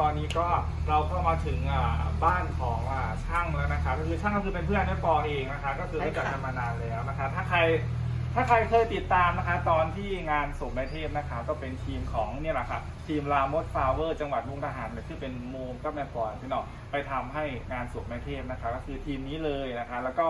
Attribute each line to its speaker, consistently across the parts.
Speaker 1: ตอนนี้ก็เราก็มาถึงอ่าบ้านของอ่าช่างแล้วนะคะก็คือช่างก็คือเป็นเพื่อนแม่ปอเองนะคะ ก็คือรู้จักกันมานานแล้วนะคะ ถ้าใครถ้าใครเคยติดตามนะคะ ตอนที่งานส่งแม่เทพนะคะ ก็เป็นทีมของเนี่ยแหละค่ะทีมรามดฟลาวเวอร์ จังหวัดมุกดาหารเลยที่เป็นโมมกับแม่ปอพี่น้องไปทำให้งานส่งแม่เทพนะคะ ก็คือทีมนี้เลยนะคะ แล้วก็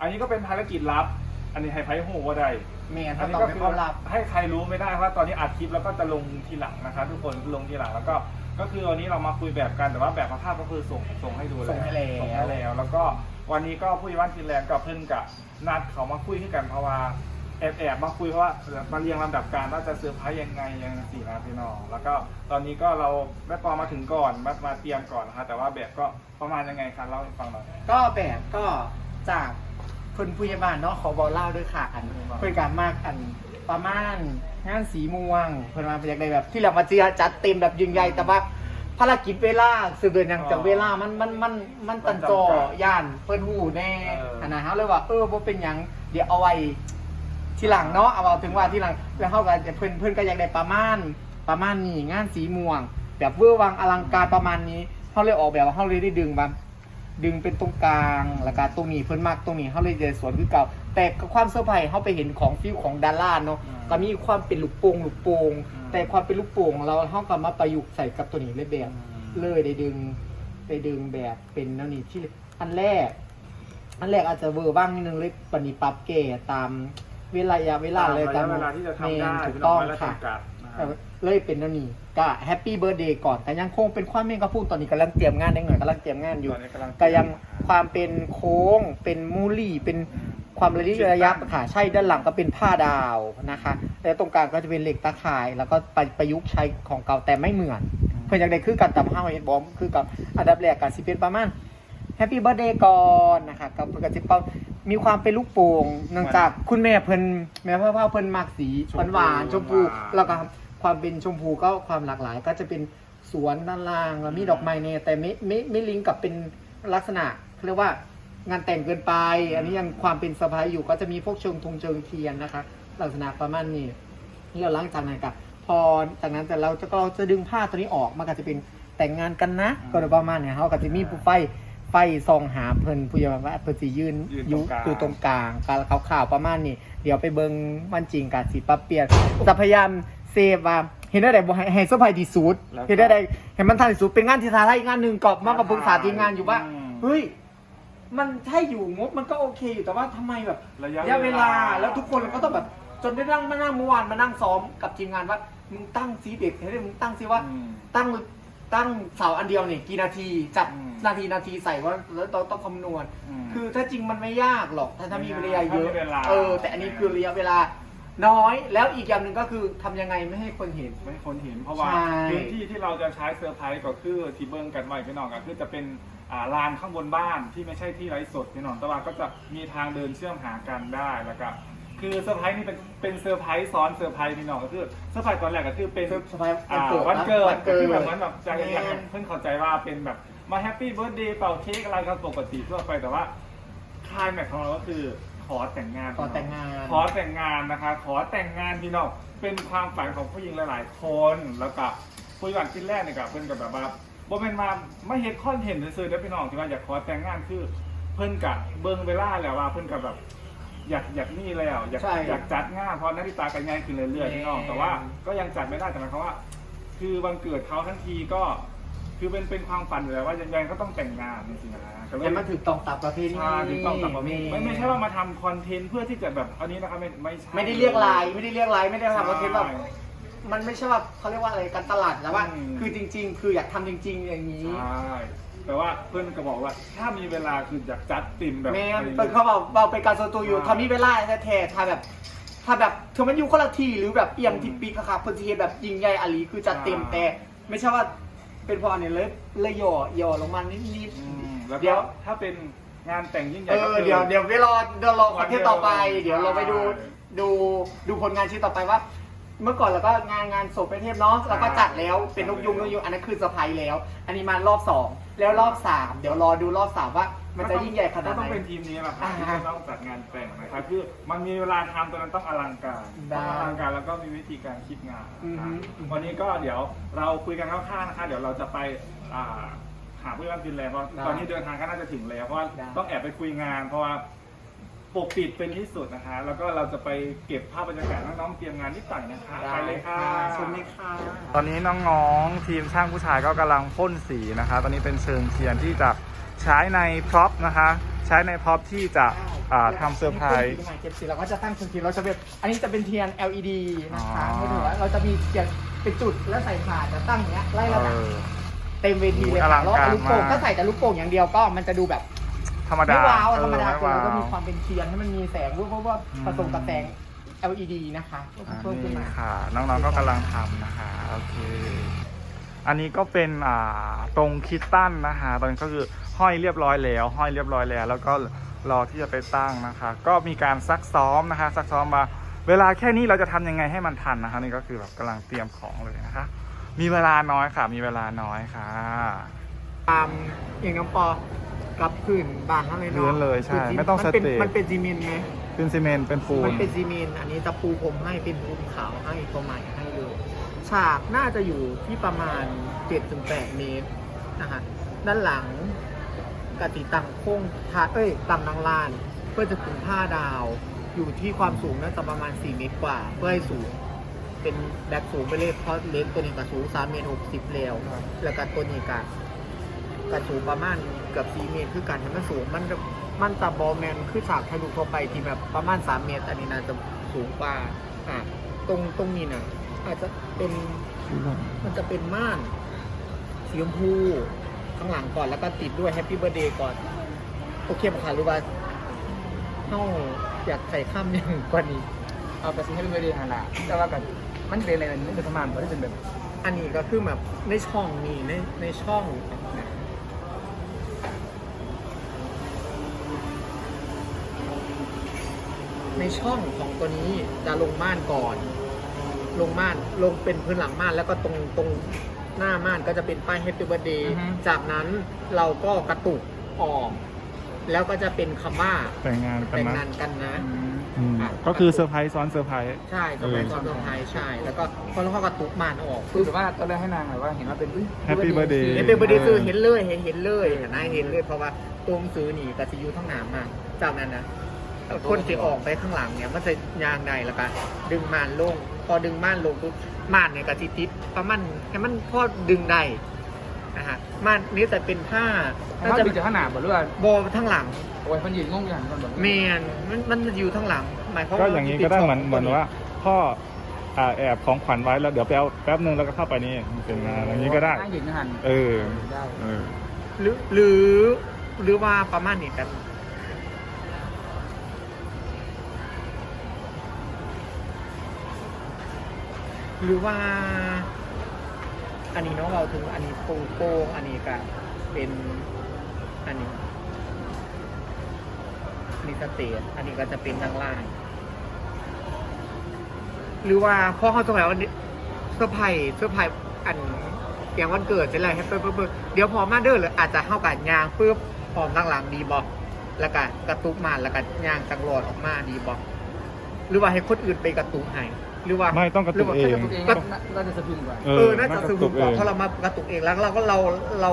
Speaker 1: อันนี้ก็เป็นภารกิจลับ อันนี้ให้ไพ่หูว่าใด
Speaker 2: เมีย
Speaker 1: อั
Speaker 2: ถ้าน
Speaker 1: นี้
Speaker 2: ตอบ
Speaker 1: ก็
Speaker 2: เป็น
Speaker 1: คือ
Speaker 2: ความลับ
Speaker 1: ให้ใครรู้ไม่ได้เพราะตอนนี้อัดคลิปแล้วก็จะลงทีหลังนะคะ ทุกคนลงทีหลังแล้วก็ ก็คือวันนี้เรามาคุยแบบกันแต่ว่าแบบภาพก็คือส่งส่งให้ดูแล้ว
Speaker 2: ส่งให้แล้ว
Speaker 1: ส่งให้แล้ว แล้วก็วันนี้ก็ผู้ใหญ่บ้านฟินแลนด์กับเพื่อนกับนัดเขามาคุยให้กันเพราะว่าแอบแอบมาคุยเพราะว่ามาเรียงลำดับการว่าจะเซอร์ไพรส์ยังไงยังสี่นะพี่น้องแล้วก็ตอนนี้ก็เราแม่ปอมาถึงก่อนมามาเตรียมก่อนนะคะแต่ว่าแบบก็ประมาณยังไงคะเล่าให้ฟังหน่อย
Speaker 2: ก็แบบก็จากคนผู้ใหญ่บ้านเนาะขอบอกเล่าด้วยค่ะอันเพื่อนการมากอันประมาณงานสีม่วงเพื่อนมาเป็นอย่างไรแบบที่เรามาเจียจัดเต็มแบบยิ่งใหญ่แต่ว่า ภารกิจเวลาสืบเดินอย่างจากเวลามันมันมันมันตันจอย่านเพิ่นหูแน่อันนะฮะเลยว่าเออบ่เป็นอย่างเดี๋ยวเอาไว้ทีหลังเนาะเอาเอาถึงว่าทีหลังแล้วเขาก็เพื่อนเพื่อนก็อยากได้ประมาณประมาณนี้งานสีม่วง แบบเวอร์วังอลังการประมาณนี้เขาเลยออกแบบว่าเขาเลยได้ดึงมา ดึงเป็นตรงกลางแล้วก็ตรงนี้เพิ่นมากตรงนี้เขาเลยจะสวนคือเก่า แต่กับความเซอร์ไพรส์เขาไปเห็นของฟิวของดาร่าเนาะก็มีความเป็นลูกโป่งลูกโป่งแต่ความเป็นลูกโป่งเราเขาก็มาประยุกต์ใส่กับตัวนี้เลยแบบเลยได้ดึงได้ดึงแบบเป็นแนวนี้ที่อันแรก อันแรกอาจจะเวอร์บ้างนิดนึงเลยปฏิปรับแก่ตามเวลาระยะเวลาเลย
Speaker 1: ตามระยะเวลาที่จะทำได้
Speaker 2: แม่นถูก
Speaker 1: พี่
Speaker 2: ต้อง
Speaker 1: น้และ
Speaker 2: ค่ะ
Speaker 1: จำกัดนะค
Speaker 2: แต่
Speaker 1: รับ
Speaker 2: เลยเป็นอันนี้ก็แฮปปี้เบิร์ดเดย์ก่อนแต่ยังคงเป็นความเม่งกระพูดตอนนี้กำลังเตรียมงานได้หน่อยกำลังเตรียมงานอยู่
Speaker 1: ตอนนี้กำลัง
Speaker 2: ก็ยังความเป็นโค้ง เป็นมูลี่ เป็นความระยิบระยับค่ะใช่ด้านหลังก็เป็นผ้าดาวนะคะแล้วตรงกลางก็จะเป็นเหล็กตะข่าย แล้วก็ไปประยุกต์ใช้ของเก่าแต่ไม่เหมือน เพื่อนอยากได้คือกันตามห้าเอ็ดบอมคือกับอันดับแรกกับสิเป็นประมาณแฮปปี้เบิร์ดเดย์ก่อนนะคะกับเพื่อนกับสิเปามีความเป็นลูกโป่งเนื่องจากคุณแม่เพิ่นแม่พ่อพ่อเพิ่นมากสีหวานหวานๆชมพูแล้วก็ ความเป็นชมพูก็ความหลากหลาย ก็จะเป็นสวนด้านล่างแล้วมีดอกไม้เนี่ยแต่ไม่ไม่ไม่ลิงก์กับเป็นลักษณะเขาเรียกว่างานแต่งเกินไป อันนี้ยังความเป็นสะพายอยู่ก็จะมีพวกเชิงธงเชิงเทียนนะคะ ลักษณะประมาณนี้แล้วหลังจากนั้นก็พอจากนั้นแต่เราจะก็จะดึงผ้าตัวนี้ออกมันก็จะเป็นแต่งงานกันนะ ก็โดยประมาณเนี่ยเขาก็จะมีผู้ไฟไฟซองหาเพิ่นผู้ใหญ่บ้านว่าเพิ่นสิยืน
Speaker 1: ยืนตรงกลาง
Speaker 2: อยู่ตรงกลางการข่าวๆประมาณนี้ เดี๋ยวไปเบิ่งมันจริงกับสิปรับเปลี่ยนแต่พยายาม เซฟว่าเห็นได้ไดบ่ให้ให้เซอร์ไพรส์ที่สุด
Speaker 1: แล้วก็
Speaker 2: เห็นได้ไดเห็นมันทันที่สุดเป็นงานที่ท้าทายอีกงานหนึ่งกอบมากับปรึกษาทีมงานอยู่ว่า
Speaker 1: อืม
Speaker 2: เฮ้ยมันใช่อยู่งบมันก็โอเคอยู่แต่ว่าทำไมแบบ
Speaker 1: ระยะ
Speaker 2: ระยะเวลาแล้วทุกคนก็ต้องแบบ จนได้นั่งมานั่งเมื่อวานมานั่งซ้อมกับทีมงานว่ามึงตั้งซีเด็กให้ได้มึงตั้งซีว่า
Speaker 1: อืม
Speaker 2: ตั้งตั้งเสาอันเดียวนี่กี่นาทีจับ
Speaker 1: อืม
Speaker 2: นาทีนาทีใส่ว่าแล้วต้องต้องคำนวณ
Speaker 1: ม
Speaker 2: คือถ้าจริงมันไม่ยากหรอกถ้าถ้ามี
Speaker 1: ไม่
Speaker 2: ระ
Speaker 1: ยาก
Speaker 2: ยะเยอะ
Speaker 1: ถ้ามีเวลา
Speaker 2: เออ แต่อันนี้คือระยะเวลา น้อยแล้วอีกอย่างหนึ่งก็คือทำยังไงไม่ให้คนเห็น
Speaker 1: ไม่ให้คนเห็นเพราะว่า
Speaker 2: ใช่
Speaker 1: พื้นที่ที่เราจะใช้เซอร์ไพรส์ก็คือที่เบิ้งกันไว้พี่น้องก็คือจะเป็นอ่าลานข้างบนบ้านที่ไม่ใช่ที่ไร้สดพี่น้องแต่ว่าก็จะมีทางเดินเชื่อมหากันได้แล้วก็คือเซอร์ไพรส์นี่เป็นเป็นเซอร์ไพรส์ซ้อนเซอร์ไพรส์พี่น้องก็คือเซอร์ไพรส์ตอนแรกก็คือเป็น
Speaker 2: เซอร์ไพรส์
Speaker 1: อ่า
Speaker 2: วั
Speaker 1: วัน
Speaker 2: นเกิ
Speaker 1: เกิ
Speaker 2: ด
Speaker 1: ด
Speaker 2: วันเกิด
Speaker 1: คือแบบเหมือนแบบจะอยาก
Speaker 2: แม่
Speaker 1: ให้เพิ่งเข้าใจว่าเป็นแบบมาแฮปปี้เบิร์ดเดย์เป่าเค้กอะไรกันปกติทั่วไปแต่ว่าคลายแม็กของเราก็คือ ขอแต่งงาน
Speaker 2: ขอแต่งงาน
Speaker 1: ขอแต่งงานนะคะ ขอแต่งงานพี่น้องเป็นความฝันของผู้หญิงหลายๆคนแล้วก็ผู้หญิงชิ้นแรกเนี่ยกับเพื่อนกับแบบว่าบ่เป็นมาไม่เห็นคอนเทนต์ซื่อๆนะพี่น้องที่ว่าอยากขอแต่งงานคือเพื่อนกับเบิ้งเวลาแล้วว่าเพื่อนกับแบบ อยากอยากนี่แล้วอยาก
Speaker 2: ใช่
Speaker 1: อยากจัดงานเพราะนาฬิตากันง่ายขึ้นเรื่อยๆพี่น้องแต่ว่าก็ยังจัดไม่ได้แต่หมายความว่า คือวันเกิดเขาทั้งทีก็ คือเป็นเป็นความฝันอยู่แล้วว่ายังไงก็ต้องแต่งงานจริงๆนะก็เลย
Speaker 2: แต่มันถือต้องตามประเพณี
Speaker 1: ใช่ถูกต้องตามประเพณีไม่ไม่ใช่ว่ามาทำคอนเทนต์เพื่อที่จะแบบอันนี้นะครับไม่ไม่ใช่
Speaker 2: ไม่ได้เรียกไลน์ไม่ได้เรียกไลน์ไม่ได้ทำประเทศแบบ
Speaker 1: ใช่
Speaker 2: มันไม่ใช่ว่าเขาเรียกว่าอะไรการตลาดแล้วว่า
Speaker 1: อืม
Speaker 2: คือจริง ๆ คืออยากทำจริง ๆ อย่างนี้
Speaker 1: ใช่แต่ว่าเพื่อนก็บอกว่าถ้ามีเวลาคืออยากจัดติ่มแบบ
Speaker 2: แม่
Speaker 1: อะไร
Speaker 2: เป็นเขาบอกเราเป็นการส่วนตัวอยู่
Speaker 1: ใช่
Speaker 2: ทำนี้เวลาแท้ๆถ้าแบบถ้าแบบถือมันอยู่คนละที่หรือแบบเอียงที่ปีกอะครับเพื่อที่แบบยิงใหญ่อาลีคือจัดเต็มแต่ ไม่ใช่ว่า เป็นเพอเนี่ยเลยเลยหย่อหย่อลงมานิด
Speaker 1: อืมแล้ว
Speaker 2: เดี๋
Speaker 1: ก็
Speaker 2: ยว
Speaker 1: ถ้าเป็นงานแต่งยิ่งให
Speaker 2: ๆ
Speaker 1: ญ่
Speaker 2: เอ
Speaker 1: ก็
Speaker 2: อ
Speaker 1: คือ
Speaker 2: เดี๋ยวเดี๋ยวเวลาเดี๋ยวรอประเทศต่อไป
Speaker 1: วันเดียว
Speaker 2: เดี๋ยวเราไปดู
Speaker 1: ใช่
Speaker 2: ดูดูผลงานชิ้นต่อไปว่า เมื่อก่อนเราก็งานงานศพประเทศเนาะเราก็จัดแล้วเป็นนกยุงนกยุงอันนั้นคือเซอร์ไพรส์แล้ว อันนี้มารอบสองแล้วรอบสามเดี๋ยวรอดูรอบสามว่า มันจะยิ่งใหญ่ขนาดไหน
Speaker 1: ก็ต้องเป็นทีมนี้แหละครับ
Speaker 2: อ่า
Speaker 1: ที่จะต้องจัดงานแต่งนะครับคือมันมีเวลาทำตอนนั้นต้องอลังการ
Speaker 2: ได้
Speaker 1: ต้องอลังการแล้วก็มีวิธีการคิดงาน
Speaker 2: อือฮึ
Speaker 1: นะครับวันนี้ก็เดี๋ยวเราคุยกันคร่าวๆนะคะเดี๋ยวเราจะไปอ่าหาเพื่อนฟินแลนด์เพราะ
Speaker 2: ได้
Speaker 1: ตอนนี้เดินทางก็น่าจะถึงแล้วเพราะว่า
Speaker 2: ได้
Speaker 1: ต้องแอบไปคุยงาน เพราะว่า ปกปิดเป็นที่สุดนะคะ แล้วก็เราจะไปเก็บภาพบรรยากาศน้องๆเตรียมงานนิดหน่อยนะคะไปเลยค่ะ
Speaker 2: ชมเลยค่ะ
Speaker 1: ตอนนี้น้องๆทีมช่างผู้ชายก็กำลังพ่นสีนะคะ ตอนนี้เป็นเชิงเทียนที่จะใช้ในพร็อพนะคะ ใช้ในพร็อพที่จะอ่าทำเซอร์ไพรส์
Speaker 2: เก็บสีเราก็จะตั้งเทียนเราจะเป็นอันนี้จะเป็นเทียน LED นะคะ
Speaker 1: อ๋อ
Speaker 2: ก็ถือว่าเราจะมีเทียนเป็นจุดแล้วใส่ถาดจะตั้งอย่างเงี้ยไล่ระดับ
Speaker 1: เออ
Speaker 2: เต็มเวทีเลย
Speaker 1: อลั
Speaker 2: ค่ะ
Speaker 1: ง
Speaker 2: แล้ว
Speaker 1: การ
Speaker 2: เอาลูกโป่ง
Speaker 1: มาก
Speaker 2: ถ้าใส่แต่ลูกโป่งอย่างเดียวก็มันจะดูแบบ
Speaker 1: ธรรมดา
Speaker 2: ไม่ว้าว
Speaker 1: เออ
Speaker 2: ธรรมดา
Speaker 1: ไม่
Speaker 2: คือเราก็มี
Speaker 1: ว้าว
Speaker 2: ความเป็นเทียนให้มันมีแสงด้วยเพราะว่า
Speaker 1: อืม
Speaker 2: ผสมกับแสง LED นะคะก็
Speaker 1: อ่า
Speaker 2: เพิ่มขึ้น
Speaker 1: นี่
Speaker 2: มา
Speaker 1: ค่ะ น้องๆก็กำลังทำนะคะโอเคอันนี้ก็เป็นอ่าตรงคิดตั้นนะคะตอนนี้ก็คือห้อยเรียบร้อยแล้ว ห้อยเรียบร้อยแล้ว แล้วก็รอที่จะไปตั้งนะคะ ก็มีการซักซ้อมนะคะ ซักซ้อมมา เวลาแค่นี้เราจะทำยังไงให้มันทันนะคะนี่ก็คือแบบกำลังเตรียมของเลยนะคะ มีเวลาน้อยค่ะ มีเวลาน้อยค่ะ
Speaker 2: ตามอย่างน้องปอ กับพื้นบานเท่าเลย
Speaker 1: เลื่อน
Speaker 2: เนาะ
Speaker 1: เลยใช่
Speaker 2: พื้น
Speaker 1: ไม่ต้อง
Speaker 2: มันเป็น
Speaker 1: สเตจ
Speaker 2: มันเป็นซีเมนต์ไหม
Speaker 1: เป็นซีเมนต์เป็นปูน
Speaker 2: มันเป็นซีเมนต์อันนี้ตะปูผมให้เป็นปูนขาวให้ตัวใหม่ให้เลยฉากน่าจะอยู่ที่ประมาณ7-8เมตรนะฮะด้านหลังกติตังโค้งทาเอ้ยตังนางลาน เพื่อจะถึงผ้าดาว อยู่ที่ความสูงน่าจะประมาณ 4 เมตรกว่า เพื่อให้สูง เป็นแบกสูงไปเลยเพราะเลนส์ตัวนี้ก็สูง3เมตร60แล้ว แล้วก็ตัวนี้ก็ ก็สูงประมาณเกือบ4เมตรคือการให้มันสูงมันจะมันจะบอแมนคือฉากทะลุทั่วไปที่แบบประมาณ 3 เมตร อันนี้น่าจะสูงกว่าอะตรงตรงนี้น่ะอาจจะเป็นมันจะเป็นม่านสีชมพูข้างหลังก่อนแล้วก็ติดด้วยแฮปปี้เบ t ร์เดย์ก่อน โอเคป่ะคะหรือว่าเฮาอยากใส่ข้ามอย่างกว่านี้
Speaker 3: เอาไปซื้อให้เป็นบริหาละแต่ว่ากันมันเป็นอะไรมันเป็นประมาณมันเป็นแบบ
Speaker 2: อันนี้ก็คือแบบในช่องนี้ในในช่อง ในช่องของตัวนี้จะลงม่านก่อน ลงม่านลงเป็นพื้นหลังม่านแล้วก็ตรงตรงหน้าม่านก็จะเป็นป้าย Happy Birthday จากนั้นเราก็กระตุกออก แล้วก็จะเป็นคำว่า
Speaker 1: แต่งงานกัน
Speaker 2: แต่ง
Speaker 1: นะ
Speaker 2: งานกันนะ
Speaker 1: อืม
Speaker 2: อะ
Speaker 1: ก็คือเซอร์ไพรส์ซ้อนเซอร์ไพรส์
Speaker 2: ใช่สมัยตอนเมืองไทยใช่ แล้วก็พอเราเข้ากระตุกม่านออก
Speaker 3: คือแบบว่าตอนแรกให้นางแบบว่าเห็นว่าเป็น
Speaker 1: Happy birthday
Speaker 2: เห็นเป็นประเด็นคือเห็นเลยเห็นเห็นเลยเห็นนายเห็นเลยเพราะว่าตัวหนังสือนี่กับซียูทั้งหนามมาจากนั้นนะ คนที่ออกไปข้างหลังเนี่ยมันจะยางใดแล้วก็ดึงม่านลง พอดึงม่านลงปุ๊บม่านเนี่ยกับซีติดประมาณให้มันพอดึงได้นะฮะม่านนี้แต่เป็นผ้า
Speaker 3: ถ้า
Speaker 2: น่า
Speaker 3: จะ
Speaker 2: จะ
Speaker 3: เป็นจากข้างหน้าบ่หรือว่า
Speaker 2: โบทั้งหลัง
Speaker 3: โอ้ยคนยืนงงอย่างคนแบบ
Speaker 2: เมนมันมันจะอยู่ทั้งหลังหมายความ
Speaker 1: ก็
Speaker 2: ว่า
Speaker 1: อย่างนี้ก็ได้เหมือนเหมือนว่าพ่ออ่าแอบของขวัญไว้แล้วเดี๋ยวไปเอาแป๊บนึงแล้วก็เข้าไปนี่เป็นงานอย่างนี้ก็ได้
Speaker 3: นั่งยืนหัน
Speaker 1: เออ
Speaker 3: ได้
Speaker 1: เออ
Speaker 2: หรือหรือหรือว่าประมาณนี้แบ หรือว่า อันนี้เน้องเราถึงอันนี้โป่งโป่งอันนี้ก็เป็นอันนี้อันนี้สเตจอันนี้ก็จะเป็นด้านล่าง หรือว่าพ่อเขาสมัยวันนี้เซอร์ไพรส์เซอไพรส์อันอย่างวันเกิดเสร็จแล้วแฮปปี้เบิร์ดเดี๋ยวพอมาเด้อหรืออาจจะเข้ากันยางปุ๊บพร้อมตั้งหลังดีบอกแล้วก็กระตุกมาแล้วก็ยางจังหลอดออกมาดีบอกหรือว่าให้คนอื่นไปกระตุกให้ หรือว่า
Speaker 1: ไม่ต้องกระตุกเอง
Speaker 3: ตัวเองน่าจะสะพรึงกว่า
Speaker 1: เอ
Speaker 2: เอ
Speaker 1: อ
Speaker 2: อน่าจะสนุกกว่าเพราะเรามากระตุกเองแล้วเราก็เราเรา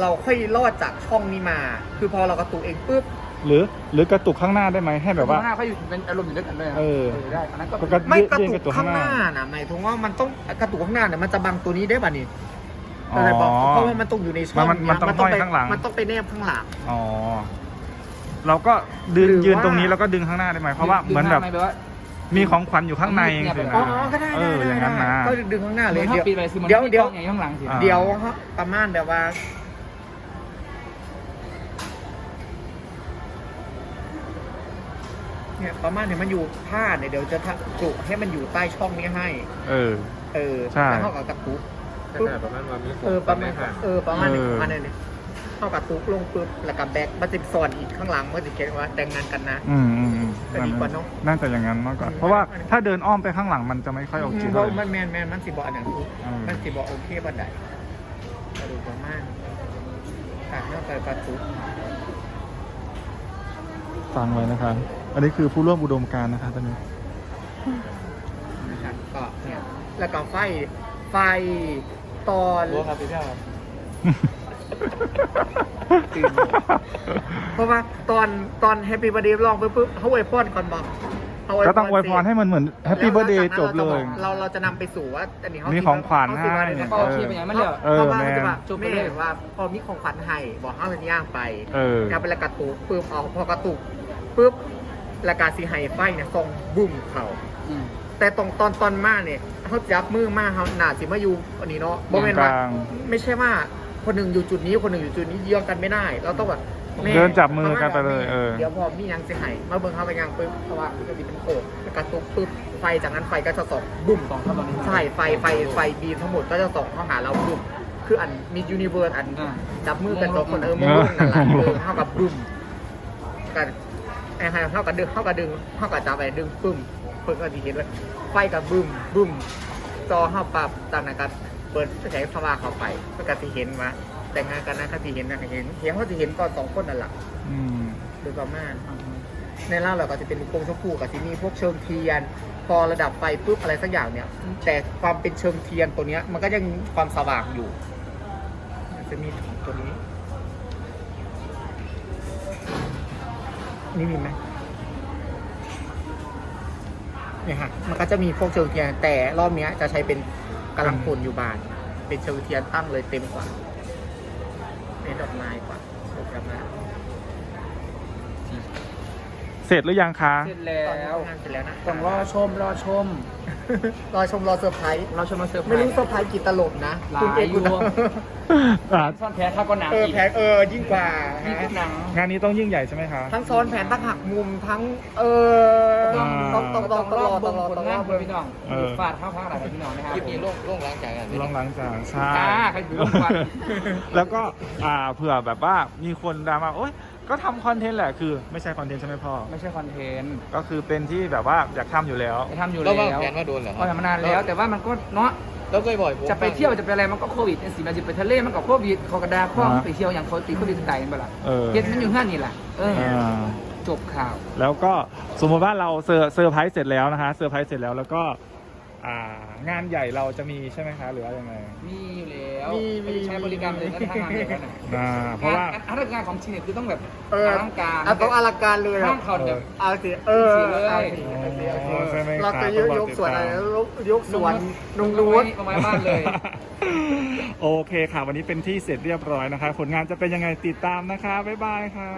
Speaker 2: เราค่อยรอดจากช่องนี้มา คือพอเรากระตุกเองปุ๊บ
Speaker 1: หรือหรือกระตุกข้างหน้าได้ไหมให้แบบว่า
Speaker 3: ข้างหน้าเขาอยู่เป็นอารมณ์อยู่ด้วยกันเลย
Speaker 1: เออ
Speaker 3: ได้อันนั้นก็
Speaker 1: ก็
Speaker 2: ไม่กระ
Speaker 1: ยื่น
Speaker 2: ตุ
Speaker 1: ก
Speaker 2: ก
Speaker 1: ระตุก
Speaker 2: ข้างหน้า
Speaker 1: ข้างหน้า
Speaker 2: นะหมายถึงว่ามันต้องกระตุกข้างหน้าเนี่ยมันจะบังตัวนี้ได้ป่ะนี่
Speaker 1: อ๋อ
Speaker 2: อะไรบอกเพราะว่ามันต้องอยู่ในช่อง
Speaker 1: มันมันต้อง
Speaker 2: เย
Speaker 1: ห้อย
Speaker 2: ไป
Speaker 1: ข้างหลัง
Speaker 2: มันต้องไปแนบข้างหลัง
Speaker 1: อ๋อเราก็ดึง
Speaker 2: หรือว่ายื
Speaker 1: ยืนตรงนี้แล้วก็ดึงข้างหน้าได้ไหมเพราะว่าเหมือนแบบ
Speaker 3: แบบว่า
Speaker 1: มีของขวัญอยู่ข้างใน
Speaker 3: เงียบ
Speaker 1: สิ
Speaker 3: ๆ
Speaker 1: นะ
Speaker 2: อ๋อก็ได้
Speaker 1: เอออย่างนั้นนะ
Speaker 2: ก็ดึงข้างหน้า
Speaker 3: เล
Speaker 2: เลยย
Speaker 3: ถ้า
Speaker 2: เดี๋ยว
Speaker 3: ปีไปคือมัน
Speaker 2: เดี๋ยว เดี๋ยว
Speaker 3: อย่างข้างหลังสิ
Speaker 1: อ่า
Speaker 2: เดี๋ยวฮะประมาณแบบว่า เนี่ยประมาณเนี่ยมันอยู่ผ้าเนี่ยเดี๋ยวจะทะจุให้มันอยู่ใต้ช่องนี้ให้
Speaker 1: เออ
Speaker 2: เออ
Speaker 1: ใช่
Speaker 2: แล้วเข้ากับกระตุกปุ๊บ
Speaker 4: ประมาณว่ามี
Speaker 2: เออประมาณเออประมาณนี้
Speaker 1: เออ
Speaker 2: ประมาณนี้ เนี่ยเข้ากับตุกลงปุ๊บแล้วกับแบกมันจะสอนอีกข้างหลังมันจะเขียนว่าแต่งงานกันนะ
Speaker 1: อืมอืมอืม
Speaker 2: ก็ดีกว่าเนอะ
Speaker 1: น่าจะอย่างนั้นมากกว่า
Speaker 2: อืม
Speaker 1: เพราะว่าถ้าเดินอ้อมไปข้างหลังมันจะไม่ค่อยโอเค
Speaker 2: เพ
Speaker 1: เท่า
Speaker 2: ราะ
Speaker 1: ไหร่
Speaker 2: มันแมนแมนมันสิบอกอันนั้น
Speaker 1: อืม
Speaker 2: มันสิบอกโอเคบันไดกระดูกประมาณกาดเนื้อไปกระตุก
Speaker 1: ฟังไว้นะคะอันนี้คือผู้ร่วมอุดมการณ์นะคะตอนนี้
Speaker 2: นะครับก็เนี่ยแล้วก็ไฟไฟตอน
Speaker 3: รู้ครับพี่เจ้า ครับ
Speaker 2: เพราะว่าตอนตอนแฮปปี้บ r ร์ a เดย์ลองไปปุ๊บเขาอวยพรก่อนบอกเขา
Speaker 1: ก็ต้องอวยพรให้มันเหมือนแฮปปี้เบ t ร์ a เดย์จบเลย
Speaker 2: เราเราจะนำไปสู่ว่าอันนี้เขา
Speaker 1: มีของขวัญ
Speaker 2: เขาสิว่า
Speaker 1: ให้
Speaker 2: เนี่ย
Speaker 3: ก็โอเคเป็นอย่างนั้นเลยเหรอ
Speaker 1: เออ
Speaker 2: เพราะว่า
Speaker 1: แม่
Speaker 2: เขาจะว่า
Speaker 3: จบไป
Speaker 2: ไม่
Speaker 3: เลย
Speaker 2: เห็นว่าพอมีของขวัญให้บอกเขาเป็นย่างไป
Speaker 1: เออ
Speaker 2: กลายเป็นละกระตุกปุ๊บออกพอกระตุกปุ๊บละกาสีไฮไฟเนี่ยทรงบุ้มเขา
Speaker 3: อืม
Speaker 2: แต่ตรงตอนตอนมาเนี่ยเขาจับมือมาเขาหนาสิมาอยู่อันนี้เนาะบ่แม่นว่าก
Speaker 1: ลาง
Speaker 2: ไม่ใช่ว่า คนหนึ่งอยู่จุดนี้คนหนึ่งอยู่จุดนี้เยื้องกันไม่ได้เราต้องแบบแม่
Speaker 1: เดินจับมือกันไปเลยเออ
Speaker 2: เดี๋ยวพอมียังสิไห้มาเบิ่งเขาไปยังปุ๊บเพราะว่ามันจะมีเป็นโขกแล้วกระตุกปุ๊บไฟจากนั้นไฟก็จะส่องบุ้ม
Speaker 3: สองครับตอนนี้
Speaker 2: ใช่ไฟไฟไฟบีมทั้งหมดก็จะส่องเข้าหาเราบุ้มคืออันมียูนิเวิร์สอัน
Speaker 3: อ่า
Speaker 2: จับมือกันสองคนเออมงลงนั่นแหละเออเท่ากับบุ้มกันไอ้ไฮเท่ากับดึงเท่ากับดึงเท่ากับจับไปดึงปึ้มเพิ่งก็ดีเห็นว่าไฟกับบุ้มบุ้มจอเข้าปรับจากนั้นก็ เปิดแสงสว่างเข้าไปเพื่อการที่เห็นมาแต่งงานกันนะเขาที่เห็นนะเห็นเห็นเขาจะเห็นก่อนสองคนนั่นแหละ
Speaker 1: อืม
Speaker 2: โดยประมาณในเล่าเราก็จะเป็นลูกโป่งชมพูกับที่นี่พวกเชิงเทียน พอระดับไฟปุ๊บอะไรสักอย่างเนี่ย แต่ความเป็นเชิงเทียนตัวเนี้ย มันก็ยังมีความสว่างอยู่มันจะมีตัวนี้ นี่มีไหมเนี่ยฮะมันก็จะมีพวกเชิงเทียนแต่รอบเนี้ยจะใช้เป็น กำลังพลอยู่บาน เป็นเชิงเทียนตั้งเลยเต็มกว่าเป็นดอกไม้กว่าดอกไม้
Speaker 1: เส ร็จหรือยังคะ
Speaker 3: เสร็จแล้ว
Speaker 2: งานเสร็จแล้วนะ
Speaker 3: ต้องรอชมรอชม
Speaker 2: รอชมรอเซอร์ไพรส์
Speaker 3: รอชมมาเซอร์ไพร
Speaker 2: ไม่รู้
Speaker 3: ส์
Speaker 2: เซอร์ไพรส์กี่ตลบนะ
Speaker 3: หลาย
Speaker 2: คุณเอกคุณ
Speaker 3: อยู่
Speaker 1: อ่า
Speaker 3: ซ่อนแพ้ข้าวก็หนัง
Speaker 2: เออ
Speaker 3: อีก
Speaker 2: แผนเออยิ่งกว่า
Speaker 3: นี่คือหนัง
Speaker 1: งานนี้ต้องยิ่งใหญ่ใช่ไหมคะ
Speaker 2: ทั้งซ้อนแผนทั้งหักมุมทั้งเออ
Speaker 1: อ่า
Speaker 2: ต้องต้องต้องต้องรอ
Speaker 3: ต้
Speaker 2: ต้
Speaker 3: อ
Speaker 2: องง
Speaker 3: ร
Speaker 2: ร
Speaker 3: อ
Speaker 2: อ
Speaker 3: ต้
Speaker 2: ต้
Speaker 3: อ
Speaker 2: องง
Speaker 3: ร
Speaker 2: ร
Speaker 3: อ
Speaker 2: อ
Speaker 3: เบิ่
Speaker 2: เบิ่
Speaker 3: ง
Speaker 2: ง
Speaker 3: พี่น้อง
Speaker 1: เออ
Speaker 3: ฟาดข้าวข้างหลังพี่น้องนะครับ
Speaker 4: คลิปนี้โล่งโล่งหลังจากกัน
Speaker 1: ลองหลังจากใช่
Speaker 3: อ่าใครถือลูกฟัน
Speaker 1: แล้วก็อ่าเผื่อแบบว่ามีคนดราม่าโอ๊ย ก็ทำคอนเทนต์แหละคือไม่ใช่คอนเทนต์ใช่ไหมพ่อ
Speaker 3: ไม่ใช่คอนเทนต์
Speaker 1: ก็คือเป็นที่แบบว่าอยากทำอยู่แล้ว
Speaker 3: จะทำอยู่
Speaker 4: เรา
Speaker 3: แล้ว
Speaker 4: วางแผนว่าโดนเหรอค
Speaker 3: ก็
Speaker 4: รับ
Speaker 3: ทำมานานแล้ว แต่ว่ามันก็เนาะ
Speaker 4: เราเคยบ่อยผม
Speaker 3: จะไปเที่ยวจะไปอะไรมันก็โควิดเป็นสิมันจะไปทะเลมันก็โควิดเขากระดาข้อ
Speaker 1: อ่า
Speaker 3: ไปเที่ยวอย่างเขาตีโควิดตายกันเปล่า
Speaker 1: เออ
Speaker 3: เฮ็ดมันอยู่ห้านี่แหละเออ
Speaker 1: อ่า
Speaker 3: จบข่าว
Speaker 1: แล้วก็สมมติว่าเราเซอร์เซอร์ไพรส์เสร็จแล้วนะคะเซอร์ไพรส์เสร็จแล้วแล้วก็ อ่างานใหญ่เราจะมีใช่ไหมคะหรือว่ายังไง
Speaker 3: มีอยู่แล้ว
Speaker 2: มีมี
Speaker 3: ไปใช้บริการเลยนะถ้างานอย่างนั้นน่ะ
Speaker 1: อ่าเพราะว่า
Speaker 3: งนงานของจริงเนี่ยคือต้องแบบ
Speaker 2: เออ
Speaker 3: อลังการ
Speaker 2: เอาต้องอลังการเลย
Speaker 3: ห้า
Speaker 2: อะ
Speaker 3: งเขาแบบ
Speaker 2: เอาสิเออ
Speaker 3: สิเลย
Speaker 2: เอาสิเอาสิเอาสิ
Speaker 1: อ๋อใช่ไหม
Speaker 2: เรา
Speaker 1: ครั
Speaker 2: จะ
Speaker 1: บ
Speaker 2: ยก
Speaker 1: ต้องรอย
Speaker 2: ก
Speaker 1: ติด
Speaker 2: ส่วนอะไร
Speaker 1: ตาม
Speaker 2: ยกส่วนนุ่ง
Speaker 3: นุ่
Speaker 2: นู
Speaker 3: ง
Speaker 2: ด
Speaker 3: เอาไว้บ้านเลย
Speaker 1: โอเคค่ะ วันนี้เป็นที่เสร็จเรียบร้อยนะคะ ผลงานจะเป็นยังไงติดตามนะคะ บ๊ายบายค่ะ